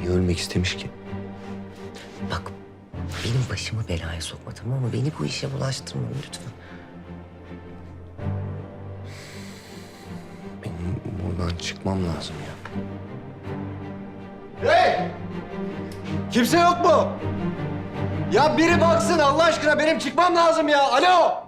Niye ölmek istemiş ki? Bak benim başımı belaya sokma tamam mı? Beni bu işe bulaştırma lütfen. Benim buradan çıkmam lazım ya. Kimse yok mu? Ya biri baksın Allah aşkına benim çıkmam lazım ya. Alo.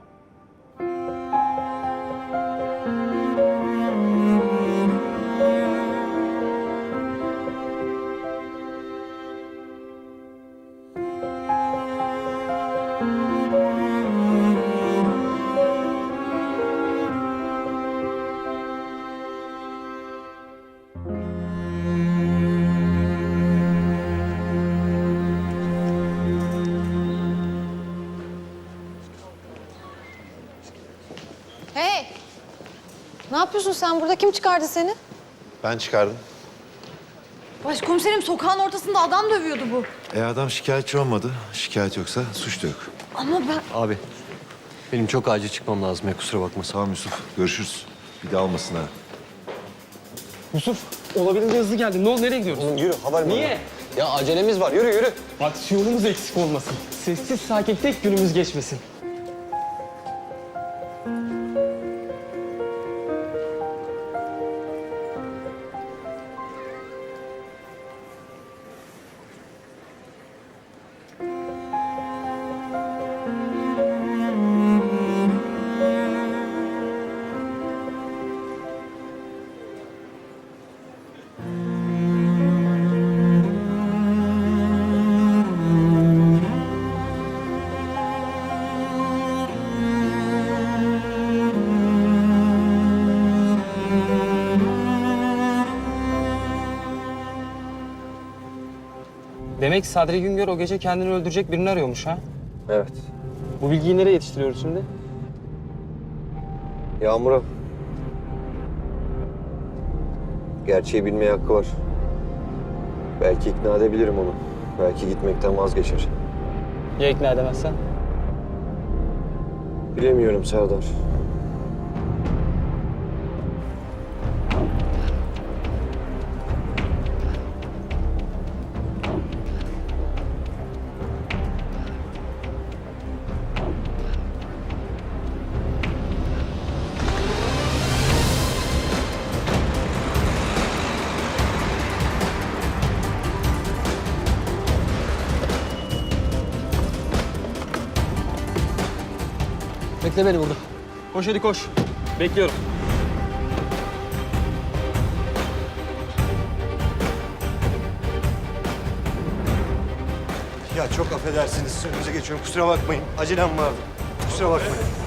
Hey! Ne yapıyorsun sen burada? Kim çıkardı seni? Ben çıkardım. Başkomiserim sokağın ortasında adam dövüyordu bu. E adam şikayetçi olmadı. Şikayet yoksa suç da yok. Ama ben... Abi benim çok acil çıkmam lazım ya kusura bakma. Tamam Yusuf. Görüşürüz. Bir daha olmasın ha. Yusuf, olabildiğince hızlı geldin. Ne oldu, nereye gidiyoruz? Oğlum yürü haber Niye? Ya acelemiz var yürü yürü. Aksiyonumuz eksik olmasın. Sessiz sakin tek günümüz geçmesin. Demek Sadri Güngör o gece kendini öldürecek birini arıyormuş ha? Evet. Bu bilgiyi nereye yetiştiriyoruz şimdi? Yağmur'a gerçeği bilmeye hakkı var. Belki ikna edebilirim onu. Belki gitmekten vazgeçer. Ya ikna edemezsen? Bilemiyorum Serdar. Bekle beni burada. Koş hadi koş. Bekliyorum. Ya çok affedersiniz. Önünüze geçiyorum. Kusura bakmayın. Acelem vardı. Kusura bakmayın.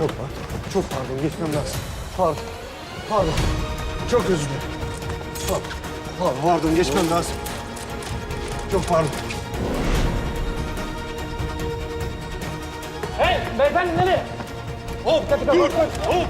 Çok pardon. Çok pardon. Geçmem lazım. Pardon. Pardon. Çok özür dilerim. Pardon. Pardon, pardon. Geçmem lazım. Çok pardon. Hey beyefendi nereye? Hop, dur, hop.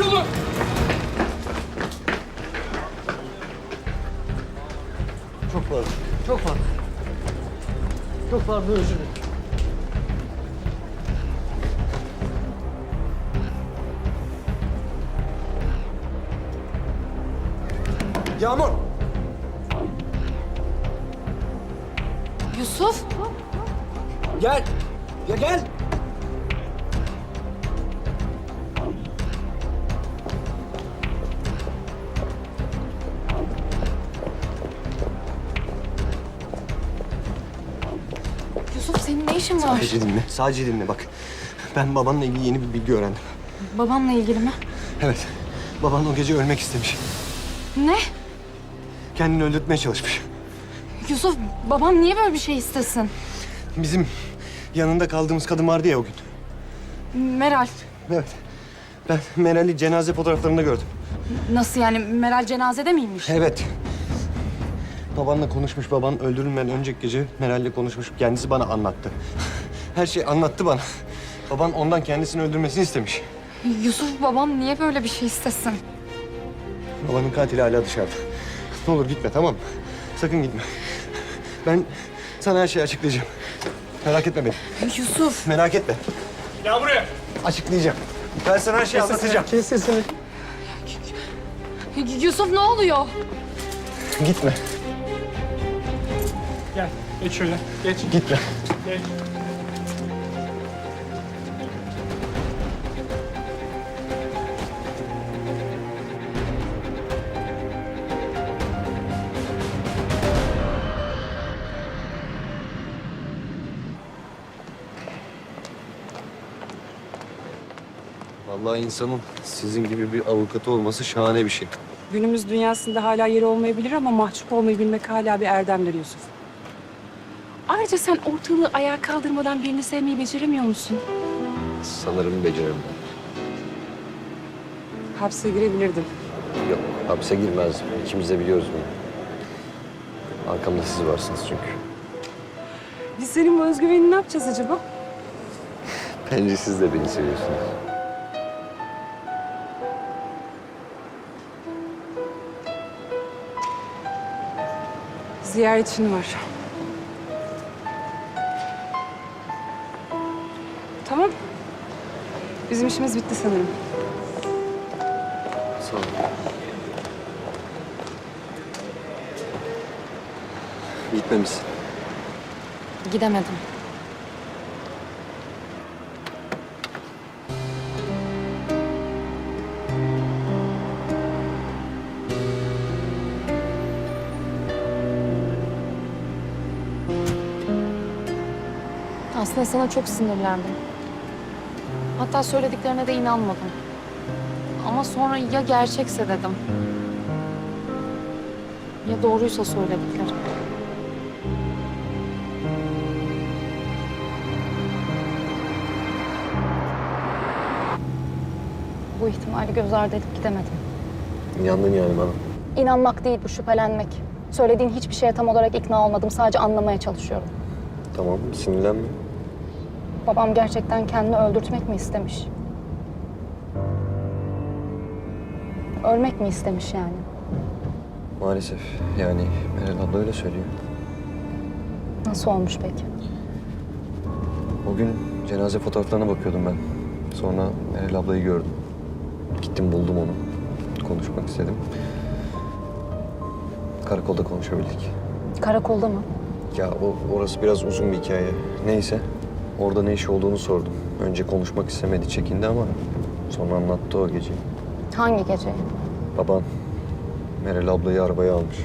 Yolu. Çok pardon. Çok pardon. Çok pardon. Özür dilerim. Yağmur. Yusuf? Gel. Ya gel. Senin ne işin var? Sadece dinle. Sadece dinle bak. Ben babanla ilgili yeni bir bilgi öğrendim. Babamla ilgili mi? Evet. Baban o gece ölmek istemiş. Ne? Kendini öldürtmeye çalışmış. Yusuf babam niye böyle bir şey istesin? Bizim yanında kaldığımız kadın vardı ya o gün. Meral. Evet. Ben Meral'i cenaze fotoğraflarında gördüm. Nasıl yani Meral cenazede miymiş? Evet. Babanla konuşmuş. Baban öldürülmeden önceki gece Meral'le konuşmuş. Kendisi bana anlattı. Her şeyi anlattı bana. Baban ondan kendisini öldürmesini istemiş. Yusuf babam niye böyle bir şey istesin? Babanın katili hala dışarıda. Ne olur gitme tamam mı? Sakın gitme. Ben sana her şeyi açıklayacağım. Merak etme beni. Yusuf. Merak etme. Gel buraya. Açıklayacağım. Ben sana her şeyi anlatacağım. Kes sesini. Yusuf ne oluyor? Gitme. Gel. Geç şöyle. Geç. Gitme. Geç. Vallahi insanın sizin gibi bir avukatı olması şahane bir şey. Günümüz dünyasında hala yeri olmayabilir ama mahcup olmayı bilmek hala bir erdemdir Yusuf. Ayrıca sen ortalığı ayağa kaldırmadan birini sevmeyi beceremiyor musun? Sanırım beceremem. Hapse girebilirdin. Yok, hapse girmez. İkimiz de biliyoruz bunu. Arkamda siz varsınız çünkü. Biz senin bu özgüvenini ne yapacağız acaba? Bence siz de beni seviyorsunuz. Ziyaretçin var. Bizim işimiz bitti sanırım. Sağ olun. Gitmemişsin. Gidemedim. Aslında sana çok sinirlendim. Hatta söylediklerine de inanmadım. Ama sonra ya gerçekse dedim. Ya doğruysa söyledikleri. Bu ihtimali göz ardı edip gidemedim. İnandın yani bana. İnanmak değil bu şüphelenmek. Söylediğin hiçbir şeye tam olarak ikna olmadım. Sadece anlamaya çalışıyorum. Tamam, sinirlenme. Babam gerçekten kendini öldürtmek mi istemiş? Ölmek mi istemiş yani? Maalesef. Yani Meral abla öyle söylüyor. Nasıl olmuş peki? O gün cenaze fotoğraflarına bakıyordum ben. Sonra Meral ablayı gördüm. Gittim buldum onu. Konuşmak istedim. Karakolda konuşabildik. Karakolda mı? Ya o, orası biraz uzun bir hikaye. Neyse. Orada ne iş olduğunu sordum. Önce konuşmak istemedi, çekindi ama sonra anlattı o geceyi. Hangi gece? Baban Meral ablayı arabaya almış.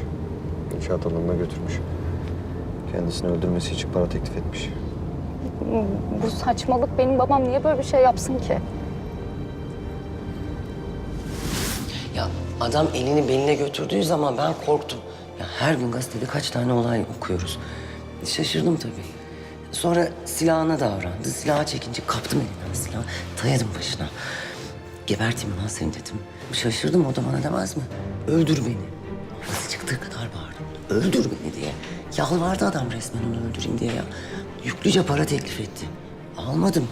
İnşaat alanına götürmüş. Kendisini öldürmesi için para teklif etmiş. Bu saçmalık benim babam niye böyle bir şey yapsın ki? Ya adam elini beline götürdüğü zaman ben korktum. Ya her gün gazetede kaç tane olay okuyoruz. Şaşırdım tabii. Sonra silahına davrandı. Silahı çekince kaptım elinden silahı. Dayadım başına. Geberteyim lan seni dedim. Şaşırdım o da bana demez mi? Öldür beni. Nasıl çıktığı kadar bağırdım. Öldür beni diye. Yalvardı adam resmen onu öldüreyim diye ya. Yüklüce para teklif etti. Almadım.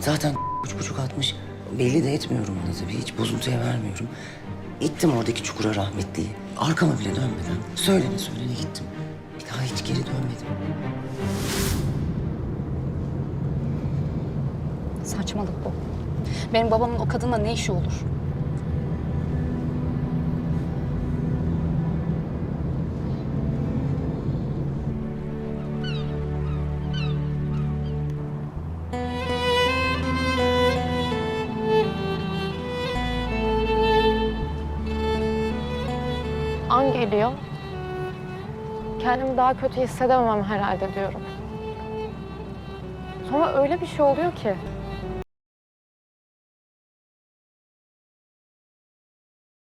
Zaten üç buçuk atmış. Belli de etmiyorum ona tabii. Hiç bozuntuya vermiyorum. İttim oradaki çukura rahmetliyi. Arkama bile dönmeden söylene söylene gittim. Bir daha hiç geri dönmedim. Saçmalık bu. Benim babamın o kadınla ne işi olur? An geliyor. Kendimi daha kötü hissedemem herhalde diyorum. Sonra öyle bir şey oluyor ki